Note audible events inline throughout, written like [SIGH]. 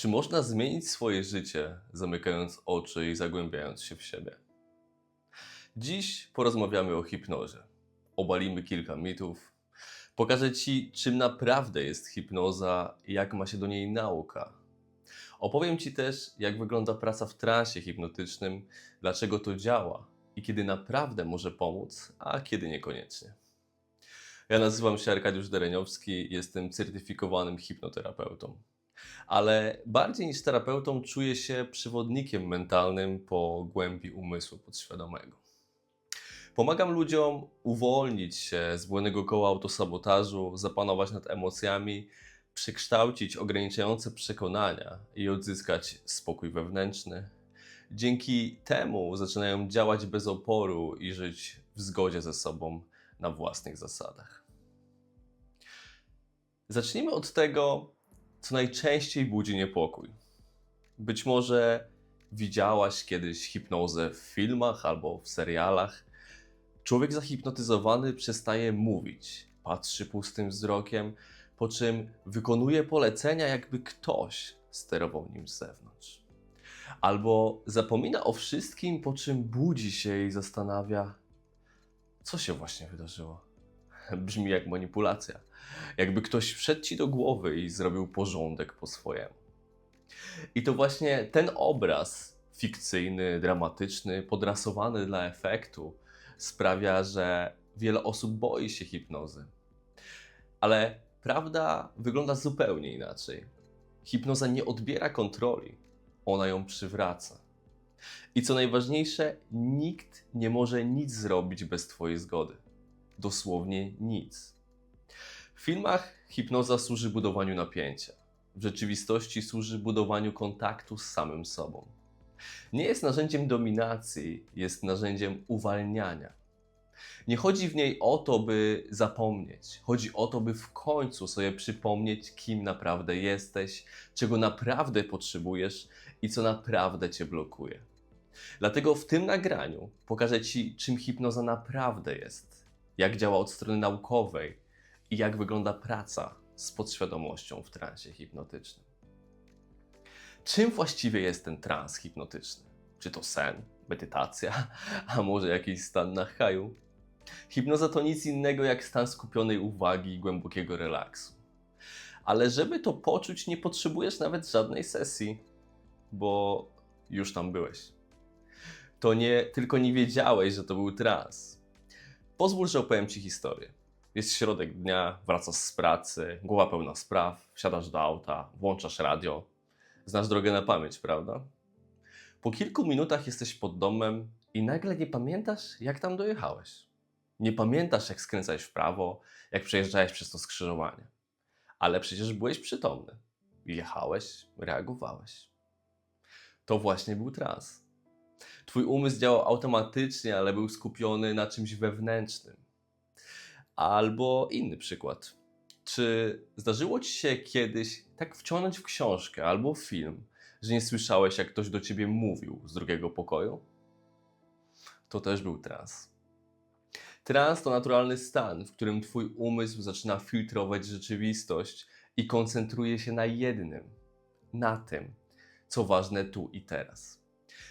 Czy można zmienić swoje życie, zamykając oczy i zagłębiając się w siebie? Dziś porozmawiamy o hipnozie. Obalimy kilka mitów. Pokażę Ci, czym naprawdę jest hipnoza i jak ma się do niej nauka. Opowiem Ci też, jak wygląda praca w transie hipnotycznym, dlaczego to działa i kiedy naprawdę może pomóc, a kiedy niekoniecznie. Ja nazywam się Arkadiusz Dereniowski, jestem certyfikowanym hipnoterapeutą. Ale bardziej niż terapeutą czuję się przewodnikiem mentalnym po głębi umysłu podświadomego. Pomagam ludziom uwolnić się z błędnego koła autosabotażu, zapanować nad emocjami, przekształcić ograniczające przekonania i odzyskać spokój wewnętrzny. Dzięki temu zaczynają działać bez oporu i żyć w zgodzie ze sobą na własnych zasadach. Zacznijmy od tego, co najczęściej budzi niepokój. Być może widziałaś kiedyś hipnozę w filmach albo w serialach. Człowiek zahipnotyzowany przestaje mówić, patrzy pustym wzrokiem, po czym wykonuje polecenia, jakby ktoś sterował nim z zewnątrz. Albo zapomina o wszystkim, po czym budzi się i zastanawia, co się właśnie wydarzyło. [LAUGHS] Brzmi jak manipulacja. Jakby ktoś wszedł ci do głowy i zrobił porządek po swojemu. I to właśnie ten obraz fikcyjny, dramatyczny, podrasowany dla efektu sprawia, że wiele osób boi się hipnozy. Ale prawda wygląda zupełnie inaczej. Hipnoza nie odbiera kontroli, ona ją przywraca. I co najważniejsze, nikt nie może nic zrobić bez Twojej zgody. Dosłownie nic. W filmach hipnoza służy budowaniu napięcia. W rzeczywistości służy budowaniu kontaktu z samym sobą. Nie jest narzędziem dominacji, jest narzędziem uwalniania. Nie chodzi w niej o to, by zapomnieć. Chodzi o to, by w końcu sobie przypomnieć, kim naprawdę jesteś, czego naprawdę potrzebujesz i co naprawdę cię blokuje. Dlatego w tym nagraniu pokażę Ci, czym hipnoza naprawdę jest, jak działa od strony naukowej i jak wygląda praca z podświadomością w transie hipnotycznym. Czym właściwie jest ten trans hipnotyczny? Czy to sen, medytacja, a może jakiś stan na haju? Hipnoza to nic innego jak stan skupionej uwagi i głębokiego relaksu. Ale żeby to poczuć, nie potrzebujesz nawet żadnej sesji, bo już tam byłeś. To nie tylko nie wiedziałeś, że to był trans. Pozwól, że opowiem Ci historię. Jest środek dnia, wracasz z pracy, głowa pełna spraw, wsiadasz do auta, włączasz radio. Znasz drogę na pamięć, prawda? Po kilku minutach jesteś pod domem i nagle nie pamiętasz, jak tam dojechałeś. Nie pamiętasz, jak skręcałeś w prawo, jak przejeżdżałeś przez to skrzyżowanie. Ale przecież byłeś przytomny. Jechałeś, reagowałeś. To właśnie był trans. Twój umysł działał automatycznie, ale był skupiony na czymś wewnętrznym. Albo inny przykład. Czy zdarzyło ci się kiedyś tak wciągnąć w książkę albo film, że nie słyszałeś, jak ktoś do ciebie mówił z drugiego pokoju? To też był trans. Trans to naturalny stan, w którym twój umysł zaczyna filtrować rzeczywistość i koncentruje się na jednym, na tym, co ważne tu i teraz.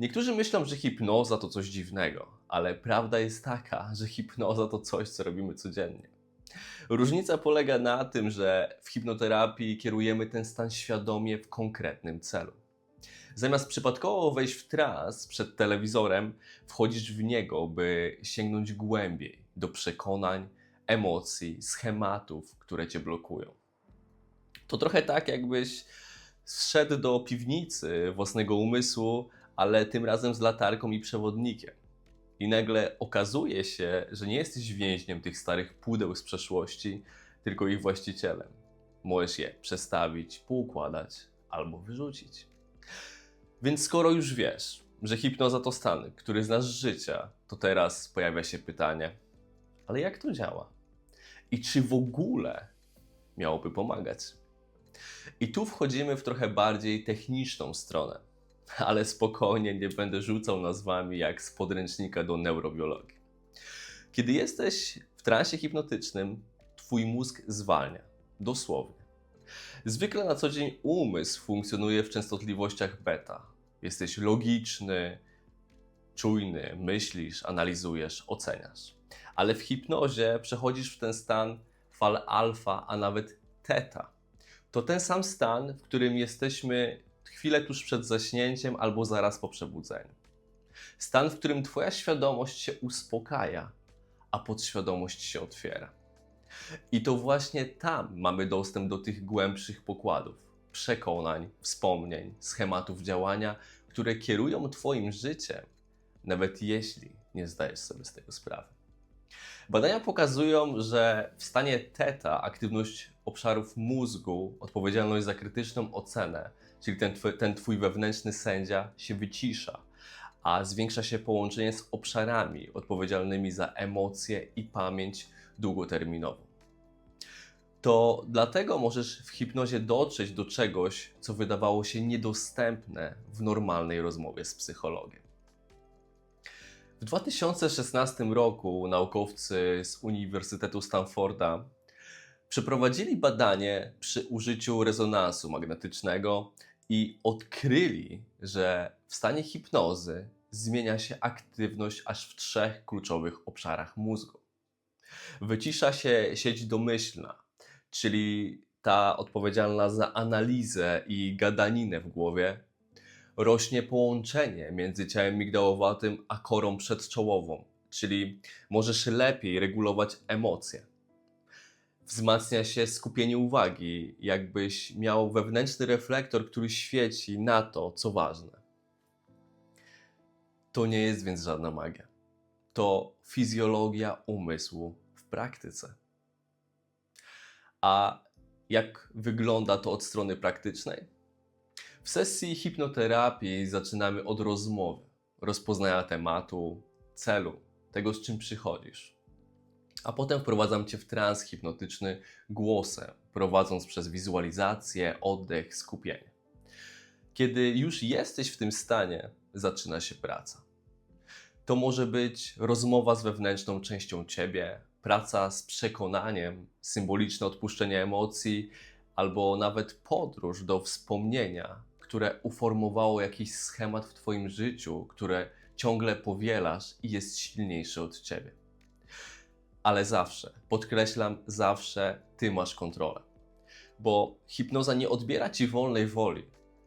Niektórzy myślą, że hipnoza to coś dziwnego, ale prawda jest taka, że hipnoza to coś, co robimy codziennie. Różnica polega na tym, że w hipnoterapii kierujemy ten stan świadomie w konkretnym celu. Zamiast przypadkowo wejść w trans przed telewizorem, wchodzisz w niego, by sięgnąć głębiej do przekonań, emocji, schematów, które cię blokują. To trochę tak, jakbyś zszedł do piwnicy własnego umysłu, ale tym razem z latarką i przewodnikiem. I nagle okazuje się, że nie jesteś więźniem tych starych pudeł z przeszłości, tylko ich właścicielem. Możesz je przestawić, poukładać albo wyrzucić. Więc skoro już wiesz, że hipnoza to stan, który znasz z życia, to teraz pojawia się pytanie: ale jak to działa? I czy w ogóle miałoby pomagać? I tu wchodzimy w trochę bardziej techniczną stronę, ale spokojnie nie będę rzucał nazwami jak z podręcznika do neurobiologii. Kiedy jesteś w transie hipnotycznym, twój mózg zwalnia, dosłownie. Zwykle na co dzień umysł funkcjonuje w częstotliwościach beta. Jesteś logiczny, czujny, myślisz, analizujesz, oceniasz. Ale w hipnozie przechodzisz w ten stan fal alfa, a nawet teta. To ten sam stan, w którym jesteśmy chwilę tuż przed zaśnięciem albo zaraz po przebudzeniu. Stan, w którym Twoja świadomość się uspokaja, a podświadomość się otwiera. I to właśnie tam mamy dostęp do tych głębszych pokładów, przekonań, wspomnień, schematów działania, które kierują Twoim życiem, nawet jeśli nie zdajesz sobie z tego sprawy. Badania pokazują, że w stanie teta aktywność obszarów mózgu, odpowiedzialność za krytyczną ocenę, czyli ten, tw- ten twój wewnętrzny sędzia, się wycisza, a zwiększa się połączenie z obszarami odpowiedzialnymi za emocje i pamięć długoterminową. To dlatego możesz w hipnozie dotrzeć do czegoś, co wydawało się niedostępne w normalnej rozmowie z psychologiem. W 2016 roku naukowcy z Uniwersytetu Stanforda przeprowadzili badanie przy użyciu rezonansu magnetycznego i odkryli, że w stanie hipnozy zmienia się aktywność aż w trzech kluczowych obszarach mózgu. Wycisza się sieć domyślna, czyli ta odpowiedzialna za analizę i gadaninę w głowie, rośnie połączenie między ciałem migdałowatym a korą przedczołową, czyli możesz lepiej regulować emocje. Wzmacnia się skupienie uwagi, jakbyś miał wewnętrzny reflektor, który świeci na to, co ważne. To nie jest więc żadna magia. To fizjologia umysłu w praktyce. A jak wygląda to od strony praktycznej? W sesji hipnoterapii zaczynamy od rozmowy, rozpoznania tematu, celu, tego z czym przychodzisz. A potem wprowadzam cię w trans hipnotyczny głosem, prowadząc przez wizualizację, oddech, skupienie. Kiedy już jesteś w tym stanie, zaczyna się praca. To może być rozmowa z wewnętrzną częścią ciebie, praca z przekonaniem, symboliczne odpuszczenie emocji, albo nawet podróż do wspomnienia, które uformowało jakiś schemat w Twoim życiu, które ciągle powielasz i jest silniejszy od Ciebie. Ale zawsze, podkreślam, zawsze Ty masz kontrolę. Bo hipnoza nie odbiera Ci wolnej woli,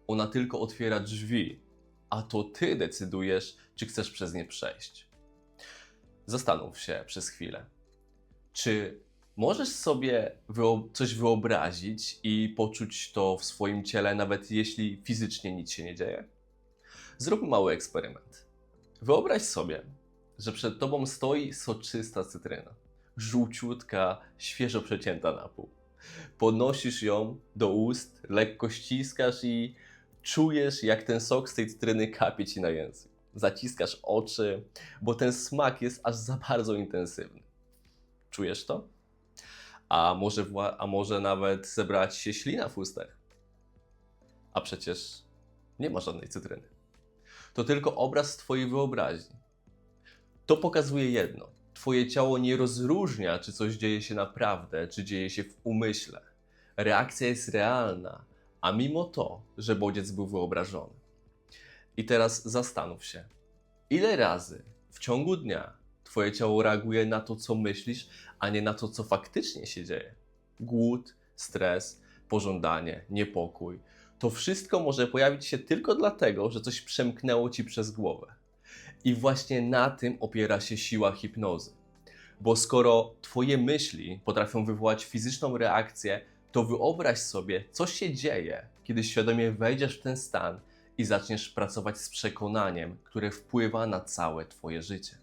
ona tylko otwiera drzwi, a to Ty decydujesz, czy chcesz przez nie przejść. Zastanów się przez chwilę. Czy możesz sobie coś wyobrazić i poczuć to w swoim ciele, nawet jeśli fizycznie nic się nie dzieje? Zrób mały eksperyment. Wyobraź sobie, że przed tobą stoi soczysta cytryna. Żółciutka, świeżo przecięta na pół. Podnosisz ją do ust, lekko ściskasz i czujesz, jak ten sok z tej cytryny kapie ci na język. Zaciskasz oczy, bo ten smak jest aż za bardzo intensywny. Czujesz to? A może, a może nawet zebrać się ślina w ustach? A przecież nie ma żadnej cytryny. To tylko obraz Twojej wyobraźni. To pokazuje jedno. Twoje ciało nie rozróżnia, czy coś dzieje się naprawdę, czy dzieje się w umyśle. Reakcja jest realna, a mimo to, że bodziec był wyobrażony. I teraz zastanów się, ile razy w ciągu dnia Twoje ciało reaguje na to, co myślisz, a nie na to, co faktycznie się dzieje. Głód, stres, pożądanie, niepokój. To wszystko może pojawić się tylko dlatego, że coś przemknęło ci przez głowę. I właśnie na tym opiera się siła hipnozy. Bo skoro Twoje myśli potrafią wywołać fizyczną reakcję, to wyobraź sobie, co się dzieje, kiedy świadomie wejdziesz w ten stan i zaczniesz pracować z przekonaniem, które wpływa na całe Twoje życie.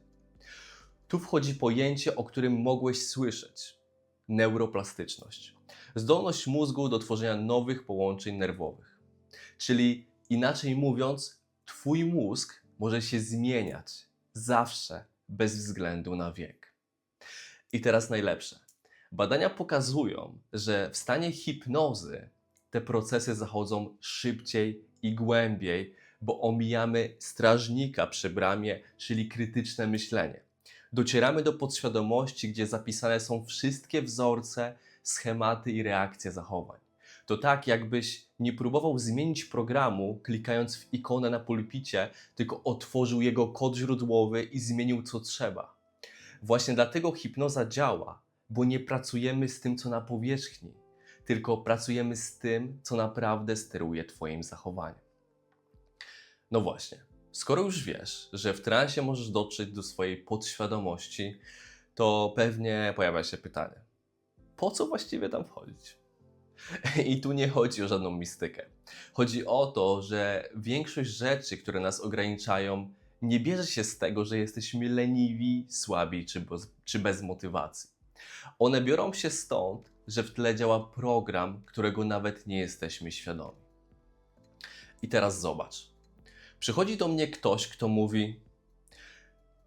Tu wchodzi pojęcie, o którym mogłeś słyszeć neuroplastyczność. Zdolność mózgu do tworzenia nowych połączeń nerwowych. Czyli inaczej mówiąc, Twój mózg może się zmieniać zawsze, bez względu na wiek. I teraz najlepsze. Badania pokazują, że w stanie hipnozy te procesy zachodzą szybciej i głębiej, bo omijamy strażnika przy bramie, czyli krytyczne myślenie docieramy do podświadomości, gdzie zapisane są wszystkie wzorce, schematy i reakcje zachowań. To tak, jakbyś nie próbował zmienić programu, klikając w ikonę na pulpicie, tylko otworzył jego kod źródłowy i zmienił co trzeba. Właśnie dlatego hipnoza działa, bo nie pracujemy z tym, co na powierzchni, tylko pracujemy z tym, co naprawdę steruje Twoim zachowaniem. No właśnie, skoro już wiesz, że w transie możesz dotrzeć do swojej podświadomości, to pewnie pojawia się pytanie: po co właściwie tam wchodzić? I tu nie chodzi o żadną mistykę. Chodzi o to, że większość rzeczy, które nas ograniczają, nie bierze się z tego, że jesteśmy leniwi, słabi czy bez, czy bez motywacji. One biorą się stąd, że w tle działa program, którego nawet nie jesteśmy świadomi. I teraz zobacz. Przychodzi do mnie ktoś, kto mówi: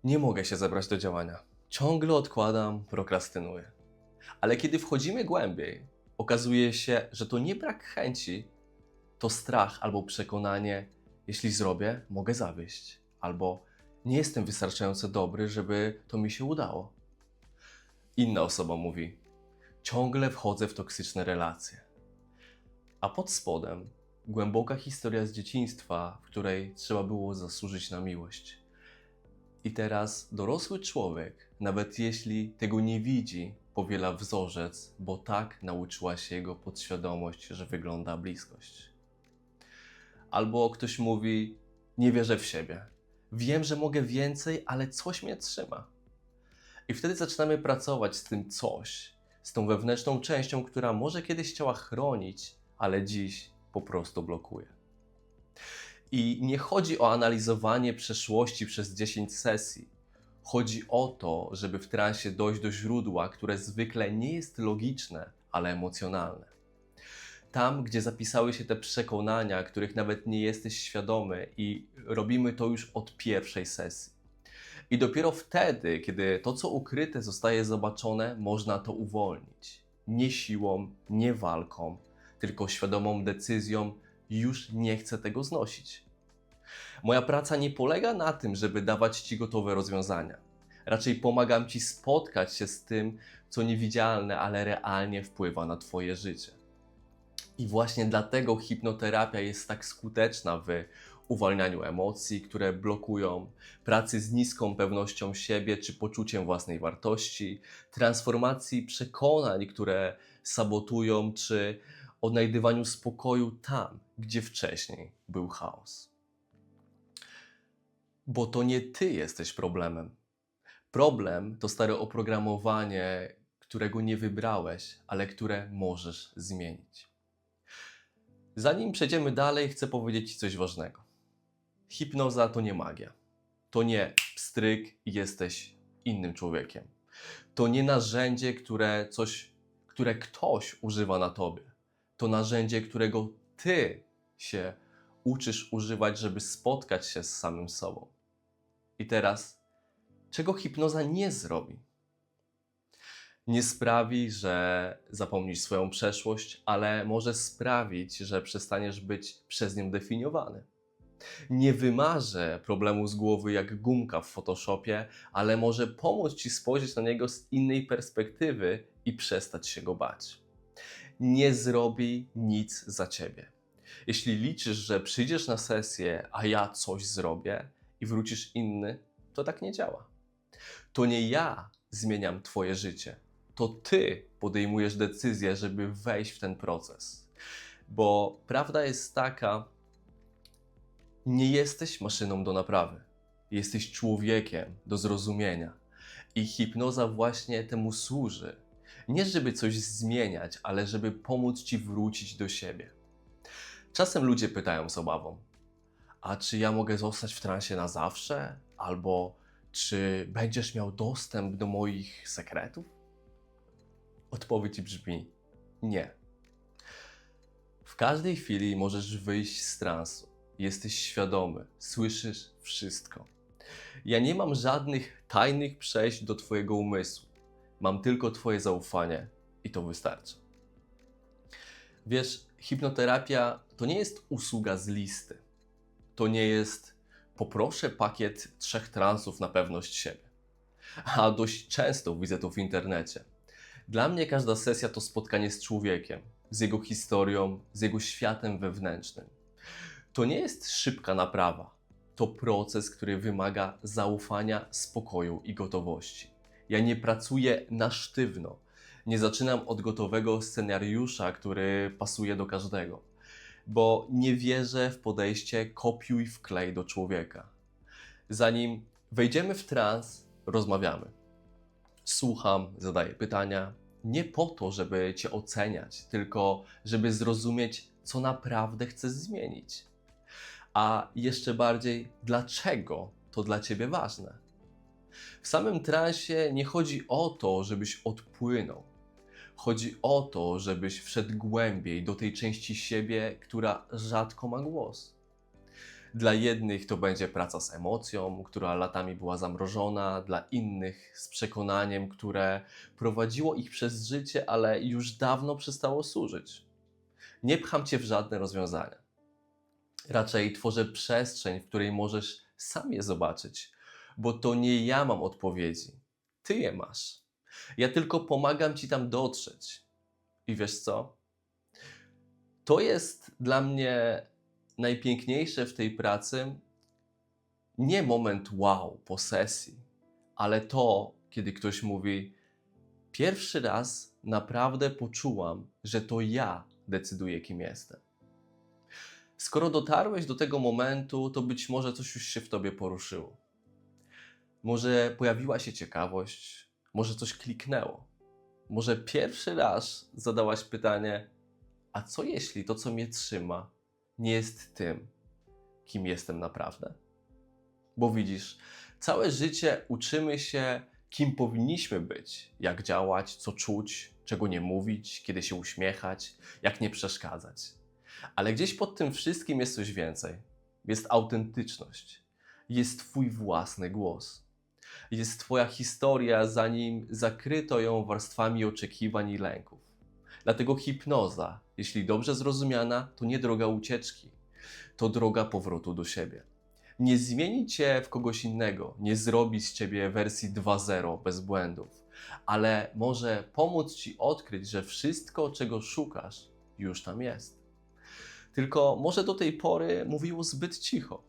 Nie mogę się zebrać do działania. Ciągle odkładam, prokrastynuję. Ale kiedy wchodzimy głębiej, okazuje się, że to nie brak chęci, to strach albo przekonanie, jeśli zrobię, mogę zawieść, albo nie jestem wystarczająco dobry, żeby to mi się udało. Inna osoba mówi: Ciągle wchodzę w toksyczne relacje. A pod spodem głęboka historia z dzieciństwa, w której trzeba było zasłużyć na miłość. I teraz dorosły człowiek, nawet jeśli tego nie widzi, powiela wzorzec, bo tak nauczyła się jego podświadomość, że wygląda bliskość. Albo ktoś mówi: Nie wierzę w siebie. Wiem, że mogę więcej, ale coś mnie trzyma. I wtedy zaczynamy pracować z tym coś, z tą wewnętrzną częścią, która może kiedyś chciała chronić, ale dziś po prostu blokuje. I nie chodzi o analizowanie przeszłości przez 10 sesji. Chodzi o to, żeby w transie dojść do źródła, które zwykle nie jest logiczne, ale emocjonalne. Tam, gdzie zapisały się te przekonania, których nawet nie jesteś świadomy, i robimy to już od pierwszej sesji. I dopiero wtedy, kiedy to, co ukryte zostaje zobaczone, można to uwolnić. Nie siłą, nie walką, tylko świadomą decyzją, już nie chcę tego znosić. Moja praca nie polega na tym, żeby dawać Ci gotowe rozwiązania. Raczej pomagam Ci spotkać się z tym, co niewidzialne, ale realnie wpływa na Twoje życie. I właśnie dlatego hipnoterapia jest tak skuteczna w uwalnianiu emocji, które blokują, pracy z niską pewnością siebie czy poczuciem własnej wartości, transformacji przekonań, które sabotują, czy odnajdywaniu spokoju tam, gdzie wcześniej był chaos. Bo to nie ty jesteś problemem. Problem to stare oprogramowanie, którego nie wybrałeś, ale które możesz zmienić. Zanim przejdziemy dalej, chcę powiedzieć Ci coś ważnego. Hipnoza to nie magia. To nie pstryk i jesteś innym człowiekiem. To nie narzędzie, które coś, które ktoś używa na tobie. To narzędzie, którego ty się uczysz używać, żeby spotkać się z samym sobą. I teraz, czego hipnoza nie zrobi? Nie sprawi, że zapomnisz swoją przeszłość, ale może sprawić, że przestaniesz być przez nią definiowany. Nie wymarzę problemu z głowy jak gumka w Photoshopie, ale może pomóc ci spojrzeć na niego z innej perspektywy i przestać się go bać. Nie zrobi nic za ciebie. Jeśli liczysz, że przyjdziesz na sesję, a ja coś zrobię i wrócisz inny, to tak nie działa. To nie ja zmieniam Twoje życie, to Ty podejmujesz decyzję, żeby wejść w ten proces. Bo prawda jest taka, nie jesteś maszyną do naprawy. Jesteś człowiekiem do zrozumienia. I hipnoza właśnie temu służy. Nie żeby coś zmieniać, ale żeby pomóc ci wrócić do siebie. Czasem ludzie pytają z obawą: A czy ja mogę zostać w transie na zawsze? Albo czy będziesz miał dostęp do moich sekretów? Odpowiedź brzmi: Nie. W każdej chwili możesz wyjść z transu jesteś świadomy, słyszysz wszystko. Ja nie mam żadnych tajnych przejść do Twojego umysłu. Mam tylko Twoje zaufanie i to wystarczy. Wiesz, hipnoterapia to nie jest usługa z listy. To nie jest poproszę pakiet trzech transów na pewność siebie. A dość często widzę to w internecie. Dla mnie każda sesja to spotkanie z człowiekiem, z jego historią, z jego światem wewnętrznym. To nie jest szybka naprawa. To proces, który wymaga zaufania, spokoju i gotowości. Ja nie pracuję na sztywno. Nie zaczynam od gotowego scenariusza, który pasuje do każdego, bo nie wierzę w podejście kopiuj wklej do człowieka. Zanim wejdziemy w trans, rozmawiamy. Słucham, zadaję pytania, nie po to, żeby Cię oceniać, tylko żeby zrozumieć, co naprawdę chcesz zmienić. A jeszcze bardziej, dlaczego to dla Ciebie ważne. W samym transie nie chodzi o to, żebyś odpłynął. Chodzi o to, żebyś wszedł głębiej do tej części siebie, która rzadko ma głos. Dla jednych to będzie praca z emocją, która latami była zamrożona, dla innych z przekonaniem, które prowadziło ich przez życie, ale już dawno przestało służyć. Nie pcham cię w żadne rozwiązania. Raczej tworzę przestrzeń, w której możesz sam je zobaczyć, bo to nie ja mam odpowiedzi, ty je masz. Ja tylko pomagam ci tam dotrzeć. I wiesz co? To jest dla mnie najpiękniejsze w tej pracy nie moment wow po sesji, ale to, kiedy ktoś mówi: Pierwszy raz naprawdę poczułam, że to ja decyduję, kim jestem. Skoro dotarłeś do tego momentu, to być może coś już się w tobie poruszyło. Może pojawiła się ciekawość, może coś kliknęło. Może pierwszy raz zadałaś pytanie: A co jeśli to, co mnie trzyma, nie jest tym, kim jestem naprawdę? Bo widzisz, całe życie uczymy się, kim powinniśmy być, jak działać, co czuć, czego nie mówić, kiedy się uśmiechać, jak nie przeszkadzać. Ale gdzieś pod tym wszystkim jest coś więcej. Jest autentyczność. Jest Twój własny głos. Jest Twoja historia, zanim zakryto ją warstwami oczekiwań i lęków. Dlatego hipnoza, jeśli dobrze zrozumiana, to nie droga ucieczki, to droga powrotu do siebie. Nie zmieni cię w kogoś innego, nie zrobi z ciebie wersji 2.0 bez błędów, ale może pomóc ci odkryć, że wszystko, czego szukasz, już tam jest. Tylko może do tej pory mówiło zbyt cicho.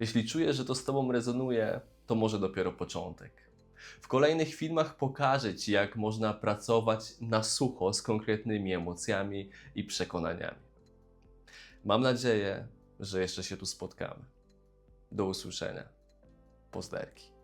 Jeśli czujesz, że to z tobą rezonuje, to może dopiero początek. W kolejnych filmach pokażę Ci, jak można pracować na sucho z konkretnymi emocjami i przekonaniami. Mam nadzieję, że jeszcze się tu spotkamy. Do usłyszenia. Pozderki.